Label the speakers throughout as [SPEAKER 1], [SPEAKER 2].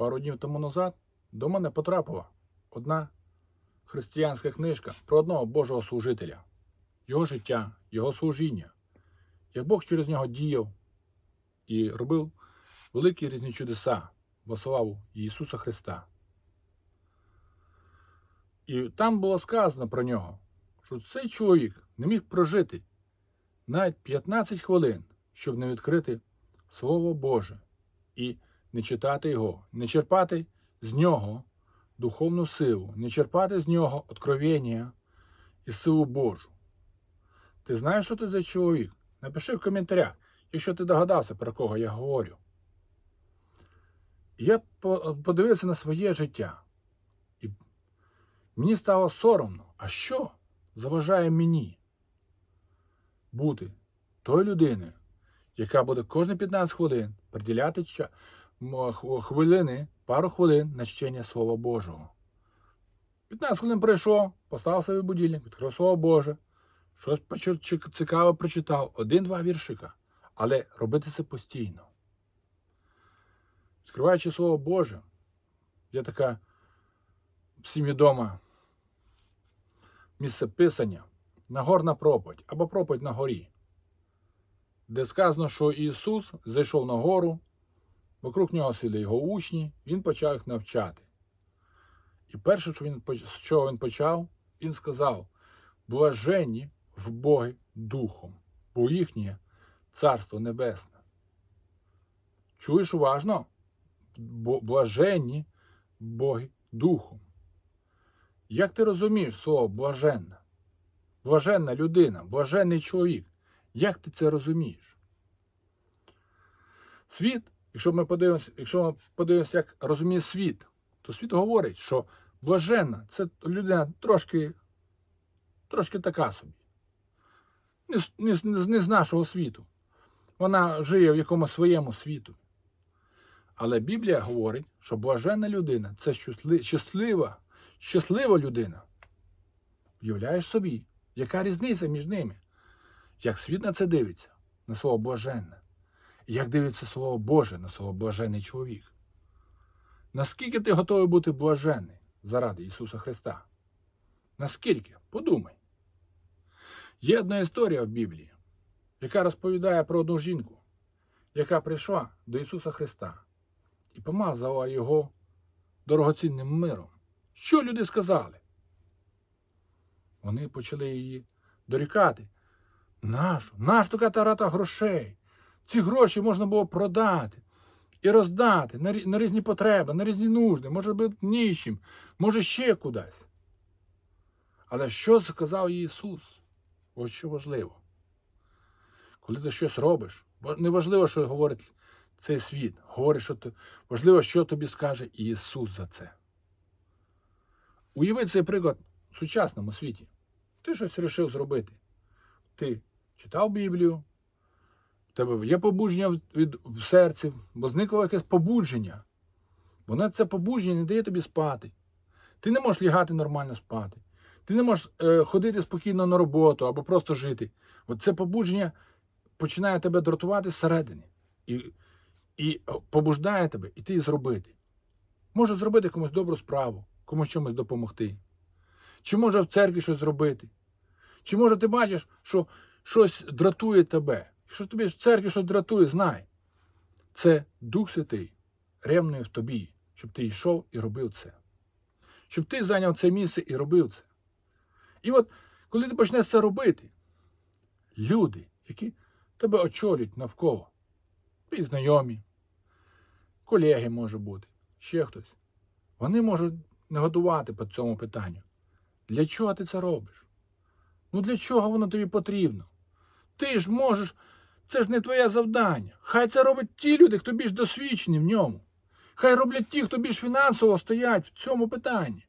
[SPEAKER 1] Пару днів тому назад до мене потрапила одна християнська книжка про одного Божого служителя, його життя, його служіння, як Бог через нього діяв і робив великі різні чудеса во славу Ісуса Христа. І там було сказано про нього, що цей чоловік не міг прожити навіть 15 хвилин, щоб не відкрити Слово Боже і не читати його, не черпати з нього духовну силу, не черпати з нього откровення і силу Божу. Ти знаєш, що ти за чоловік? Напиши в коментарях, якщо ти догадався, про кого я говорю. Я подивився на своє життя. І мені стало соромно, а що заважає мені бути тою людиною, яка буде кожні 15 хвилин приділяти ча- м, хв- хвилини, пару хвилин на чтення Слова Божого. 15 хвилин пройшов, поставив собі будильник, відкрив Слово Боже, щось цікаве прочитав, один-два віршика, але робити це постійно. Відкриваючи Слово Боже, є така всім відома місце писання, Нагорна проповідь або проповідь на горі, де сказано, що Ісус зайшов на гору, вокруг нього сіли його учні, Він почав їх навчати. І перше, що він, з чого він почав, він сказав: блаженні в Боги Духом, бо їхнє Царство Небесне. Чуєш уважно? Блаженні Боги Духом. Як ти розумієш слово блаженна? Блаженна людина, блаженний чоловік. Як ти це розумієш? Світ, якщо ми подивимося, якщо ми подивимося, як розуміє світ, то світ говорить, що блаженна це людина трошки, трошки така собі. Не, не, не, з- нашого світу. Вона живе в якомусь своєму світу. Але Біблія говорить, що блаженна людина це щаслива, щаслива людина. Уявляєш собі, яка різниця між ними? Як світ на це дивиться, на слово блаженне, як дивиться слово Боже на слово блаженний чоловік. Наскільки ти готовий бути блаженний заради Ісуса Христа? Наскільки? Подумай. Є одна історія в Біблії, яка розповідає про одну жінку, яка прийшла до Ісуса Христа і помазала його дорогоцінним миром. Що люди сказали? Вони почали її дорікати. Нашу, наш така тарата грошей. Ці гроші можна було продати і роздати на, різні потреби, на різні нужди, може бути ніщим, може ще кудись. Але що сказав Ісус? Ось що важливо. Коли ти щось робиш, не важливо, що говорить цей світ. Говорить, що ти, важливо, що тобі скаже Ісус за це. Уяви цей приклад в сучасному світі. Ти щось вирішив зробити. Ти читав Біблію, в тебе є побудження в- від, в серці, бо зникло якесь побудження. Воно це побудження не дає тобі спати. Ти не можеш лягати нормально спати. Ти не можеш е, ходити спокійно на роботу або просто жити. От це побудження починає тебе дратувати зсередини. І, і побуждає тебе іти зробити. Може зробити комусь добру справу, комусь чомусь допомогти. Чи може в церкві щось зробити? Чи може ти бачиш, що щось дратує тебе? Що тобі в церкві щось дратує, знай. Це Дух Святий ревнує в тобі, щоб ти йшов і робив це. Щоб ти зайняв це місце і робив це. І от, коли ти почнеш це робити, люди, які тебе очолюють навколо, твої знайомі, колеги може бути, ще хтось, вони можуть негодувати по цьому питанню. Для чого ти це робиш? Ну для чого воно тобі потрібно? Ти ж можеш, це ж не твоє завдання. Хай це роблять ті люди, хто більш досвідчені в ньому. Хай роблять ті, хто більш фінансово стоять в цьому питанні.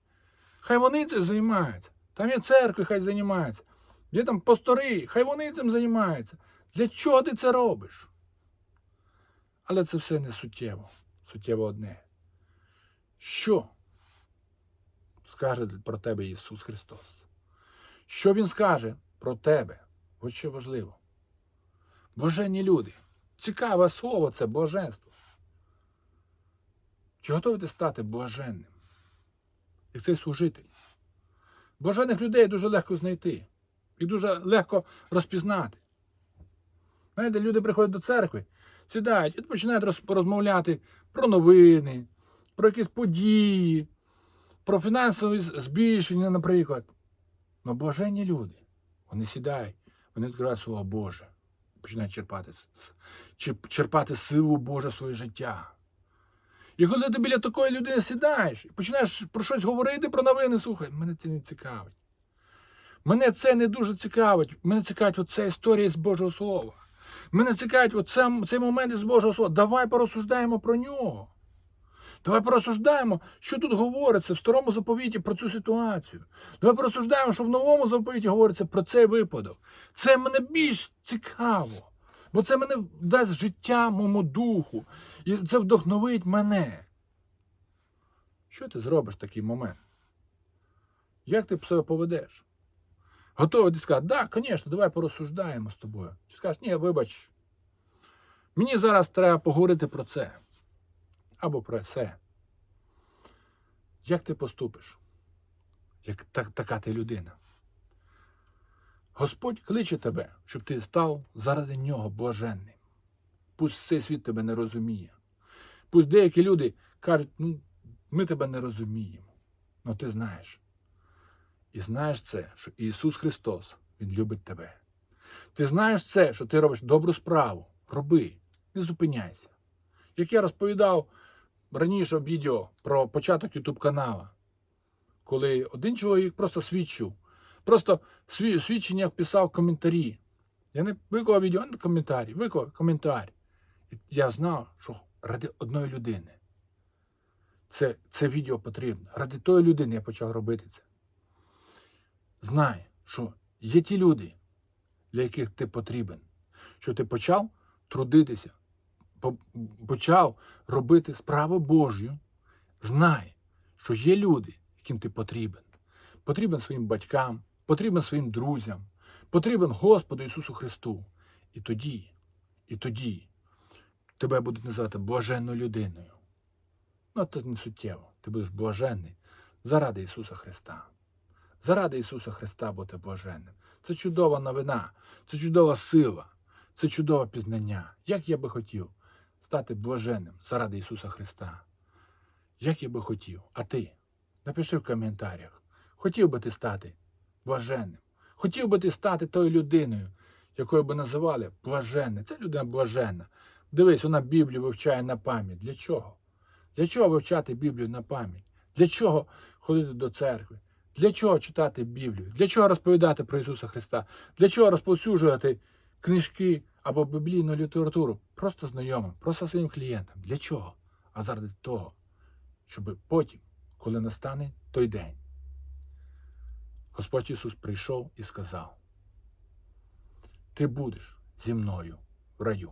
[SPEAKER 1] Хай вони цим займаються. Там є церкви, хай займаються. Є там пастори, хай вони цим займаються. Для чого ти це робиш? Але це все не суттєво. Суттєво одне. Що скаже про тебе Ісус Христос? Що Він скаже про тебе? Ось що важливо. Блаженні люди. Цікаве слово це блаженство. Чи готовий ти стати блаженним? Як цей служитель? Блажених людей дуже легко знайти і дуже легко розпізнати. Знаєте, люди приходять до церкви, сідають і починають роз- розмовляти про новини, про якісь події, про фінансові збільшення, наприклад. Ну, блаженні люди. Вони сідають, вони відкривають Слово Боже, починають черпати, черпати силу Божу своє життя. І коли ти біля такої людини сідаєш і починаєш про щось говорити, про новини, слухай, мене це не цікавить. Мене це не дуже цікавить. Мене цікавить оця історія з Божого Слова. Мене цікавить оце, цей момент із Божого Слова. Давай порозсуждаємо про нього. Давай порозсуждаємо, що тут говориться в старому заповіті про цю ситуацію. Давай порозсуждаємо, що в новому заповіті говориться про цей випадок. Це мене більш цікаво, бо це мене дасть життя моєму духу, і це вдохновить мене. Що ти зробиш в такий момент? Як ти себе поведеш? Готовий ти сказати, так, звісно, давай порозсуждаємо з тобою. Чи скажеш, ні, вибач, мені зараз треба поговорити про це. Або про це. Як ти поступиш? Як так, така ти людина? Господь кличе тебе, щоб ти став заради нього блаженним. Пусть цей світ тебе не розуміє. Пусть деякі люди кажуть, ну, ми тебе не розуміємо. Ну ти знаєш. І знаєш це, що Ісус Христос, Він любить тебе. Ти знаєш це, що ти робиш добру справу. Роби, не зупиняйся. Як я розповідав раніше в відео про початок YouTube канала, коли один чоловік просто свідчив, просто сві- свідчення писав коментарі. Я не виклав відео, а коментарі, виклав коментар. Я знав, що ради одної людини це, це відео потрібно. Ради тої людини я почав робити це. Знай, що є ті люди, для яких ти потрібен, що ти почав трудитися, почав робити справу Божю. Знай, що є люди, яким ти потрібен. Потрібен своїм батькам, потрібен своїм друзям, потрібен Господу Ісусу Христу. І тоді, і тоді тебе будуть називати блаженною людиною. Ну, це не суттєво. Ти будеш блаженний заради Ісуса Христа. Заради Ісуса Христа бути блаженним. Це чудова новина, це чудова сила, це чудове пізнання. Як я би хотів стати блаженним заради Ісуса Христа? Як я би хотів? А ти? Напиши в коментарях. Хотів би ти стати блаженним. Хотів би ти стати тою людиною, якою би називали блаженне. Це людина блаженна. Дивись, вона Біблію вивчає на пам'ять. Для чого? Для чого вивчати Біблію на пам'ять? Для чого ходити до церкви? Для чого читати Біблію? Для чого розповідати про Ісуса Христа? Для чого розповсюджувати книжки або біблійну літературу? Просто знайомим, просто своїм клієнтам. Для чого? А заради того, щоб потім, коли настане той день, Господь Ісус прийшов і сказав: Ти будеш зі мною в раю.